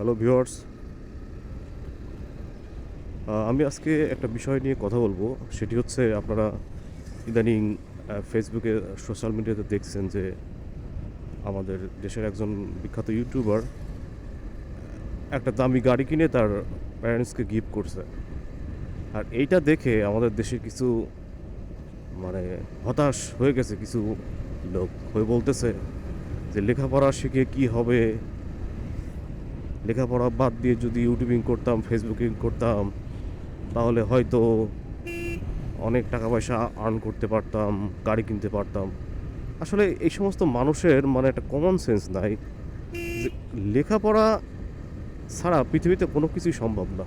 Hello viewers. আমি আজকে একটা বিষয় নিয়ে কথা বলব। সেটি হচ্ছে আপনারা ইদানিং ফেসবুকে, সোশ্যাল মিডিয়াতে দেখছেন যে আমাদের দেশের একজন বিখ্যাত ইউটিউবার একটা দামি গাড়ি কিনে তার প্যারেন্টসকে গিফট করছে। আর এইটা দেখে আমাদের দেশে কিছু মানে হতাশ হয়ে গেছে কিছু লোক। হয়ে বলতেছে যে লেখাপড়া শিখে কি হবে? লেখাপড়া বাদ দিয়ে যদি ইউটিউবিং করতাম, ফেসবুকিং করতাম, তাহলে হয়তো অনেক টাকা পয়সা আর্ন করতে পারতাম, গাড়ি কিনতে পারতাম। আসলে এই সমস্ত মানুষের মানে একটা কমন সেন্স নাই যে লেখাপড়া ছাড়া পৃথিবীতে কোনো কিছুই সম্ভব না।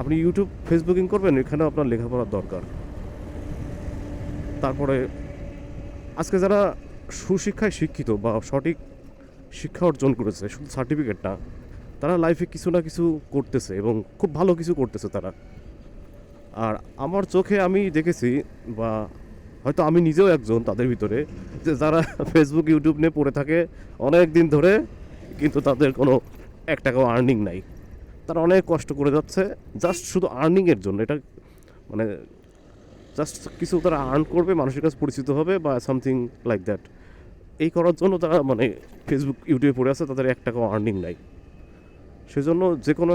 আপনি ইউটিউব, ফেসবুকিং করবেন এখানে আপনার লেখাপড়ার দরকার। তারপরে আজকে যারা সুশিক্ষায় শিক্ষিত বা সঠিক শিক্ষা অর্জন করেছে, শুধু সার্টিফিকেট না তারা লাইফে কিছু না কিছু করতেছে এবং খুব ভালো কিছু করতেছে তারা। আর আমার চোখে আমি দেখেছি বা হয়তো আমি নিজেও একজন তাদের ভিতরে, যে যারা ফেসবুক ইউটিউব নিয়ে পড়ে থাকে অনেক দিন ধরে, কিন্তু তাদের কোনো এক টাকাও আর্নিং নাই। তারা অনেক কষ্ট করে যাচ্ছে জাস্ট শুধু আর্নিংয়ের জন্য। এটা মানে জাস্ট কিছু তারা আর্ন করবে, মানুষের কাছে পরিচিত হবে বা সামথিং লাইক দ্যাট এই করার জন্য তারা মানে ফেসবুক ইউটিউবে পড়ে আছে, তাদের এক টাকাও আর্নিং নাই। সেজন্য যে কোনো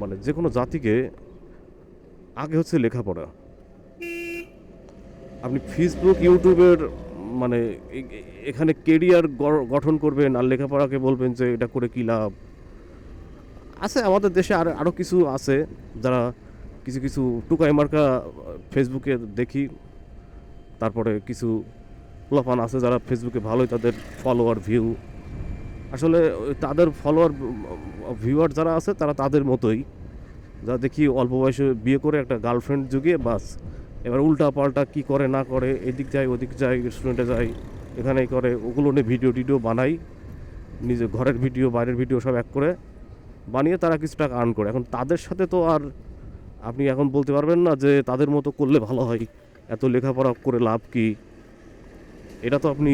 মানে যে কোনো জাতিকে আগে হচ্ছে লেখাপড়া। আপনি ফেসবুক ইউটিউবের মানে এখানে কেরিয়ার গঠন করবেন আর লেখাপড়াকে বলবেন যে এটা করে কী লাভ? আছে আমাদের দেশে আর আরও কিছু আছে যারা কিছু কিছু টুকাই মার্কা ফেসবুকে দেখি। তারপরে কিছু পোলাপান আছে যারা ফেসবুকে ভালোই তাদের ফলোয়ার ভিউ আসলে তাদের ফলোয়ার ভিউয়ার যারা আছে, তারা তাদের মতোই। যা দেখি অল্প বয়সে বিয়ে করে একটা গার্লফ্রেন্ড জুগিয়ে বাস। এবার উল্টা পাল্টা কী করে না করে, এদিক যায়, ওদিক যায় রেস্টুরেন্টে যায়, এখানেই করে, ওগুলো নিয়ে ভিডিও টিডিও বানাই। নিজে ঘরের ভিডিও বাইরের ভিডিও সব এক করে বানিয়ে তারা কিছু টাকা আর্ন করে। এখন তাদের সাথে তো আর আপনি এখন বলতে পারবেন না যে তাদের মতো করলে ভালো হয়। এত লেখাপড়া করে লাভ কি? এটা তো আপনি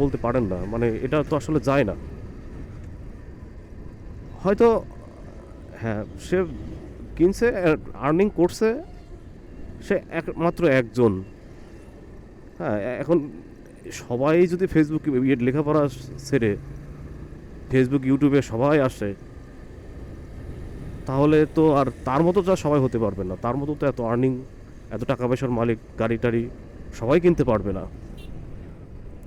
বলতে পারেন না। মানে এটা তো আসলে যায় না। হয়তো হ্যাঁ সে কিনছে আর্নিং করছে, সে একমাত্র একজন। হ্যাঁ এখন সবাই যদি ফেসবুক ইয়ে লেখাপড়া ছেড়ে ফেসবুক ইউটিউবে সবাই আসে, তাহলে তো আর তার মতো যা সবাই হতে পারবে না। তার মতো তো এত আর্নিং এত টাকা পয়সার মালিক, গাড়ি টাড়ি সবাই কিনতে পারবে না।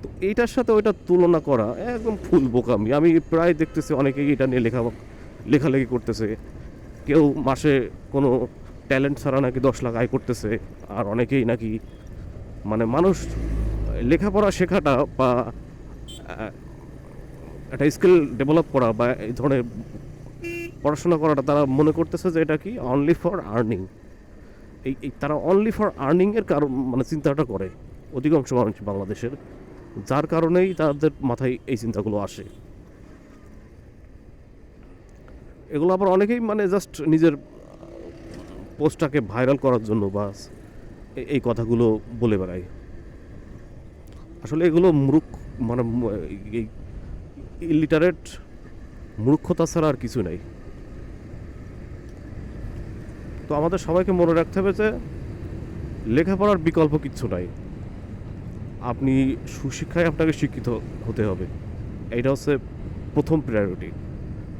তো এইটার সাথে ওইটা তুলনা করা একদম ফুল বোকামি। আমি প্রায় দেখতেছি অনেকেই এটা নিয়ে লেখা লেখালেখি করতেছে। কেউ মাসে কোনো ট্যালেন্ট ছাড়া নাকি দশ লাখ আয় করতেছে। আর অনেকেই নাকি মানে মানুষ লেখাপড়া শেখাটা বা একটা স্কিল ডেভেলপ করা বা এই ধরনের পড়াশোনা করাটা তারা মনে করতেছে যে এটা কি অনলি ফর আর্নিং এই তারা অনলি ফর আর্নিংয়ের কারণ মানে চিন্তাটা করে। অধিকাংশ মানুষ বাংলাদেশের। যার কারণেই তাদের মাথায় এই চিন্তাগুলো আসে। এগুলো আবার অনেকেই মানে জাস্ট নিজের পোস্টটাকে ভাইরাল করার জন্য বা এই কথাগুলো বলে বেড়ায়। আসলে এগুলো মূর্খ মানে এই ইলিটারেট মূর্খতা ছাড়া আর কিছু নাই। তো আমাদের সবাইকে মনে রাখতে হবে যে, লেখাপড়ার বিকল্প কিচ্ছু নাই। আপনি সুশিক্ষায় আপনাকে শিক্ষিত হতে হবে। এইটা হচ্ছে প্রথম প্রায়োরিটি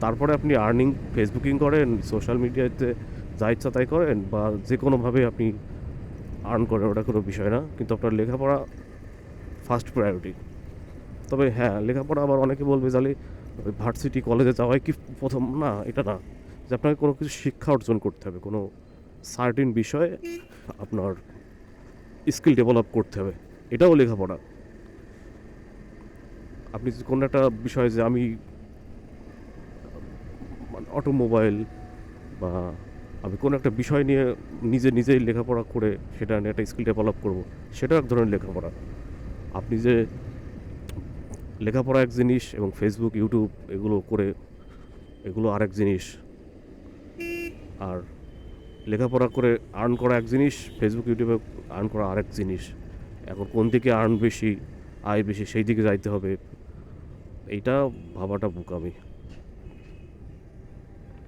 তারপরে আপনি আর্নিং ফেসবুকিং করেন সোশ্যাল মিডিয়াতে যা ইচ্ছা তাই করেন বা যে কোনোভাবে আপনি আর্ন করেন, ওটা কোনো বিষয় না। কিন্তু আপনার লেখাপড়া ফার্স্ট প্রায়োরিটি তবে হ্যাঁ লেখাপড়া আবার অনেকে বলবে, জালি ভার্সিটি কলেজে যাওয়াই কি প্রথম? না, এটা না। যে আপনাকে কোনো কিছু শিক্ষা অর্জন করতে হবে, কোনো সার্টিন বিষয়ে আপনার স্কিল ডেভেলপ করতে হবে। এটাও লেখাপড়া। আপনি কোনো একটা বিষয় যে আমি অটোমোবাইল বা আমি কোনো একটা বিষয় নিয়ে নিজে নিজেই লেখাপড়া করে সেটা নিয়ে একটা স্কিল ডেভেলপ করব, সেটাও এক ধরনের লেখাপড়া। আপনি যে লেখাপড়া এক জিনিস এবং ফেসবুক ইউটিউব এগুলো করে, এগুলো আরেক জিনিস। আর লেখাপড়া করে আর্ন করা এক জিনিস ফেসবুক ইউটিউবে আর্ন করা আরেক জিনিস। এখন কোন দিকে আর্ন বেশি, আয় বেশি, সেই দিকে যাইতে হবে। এইটা ভাবাটা বোকামি।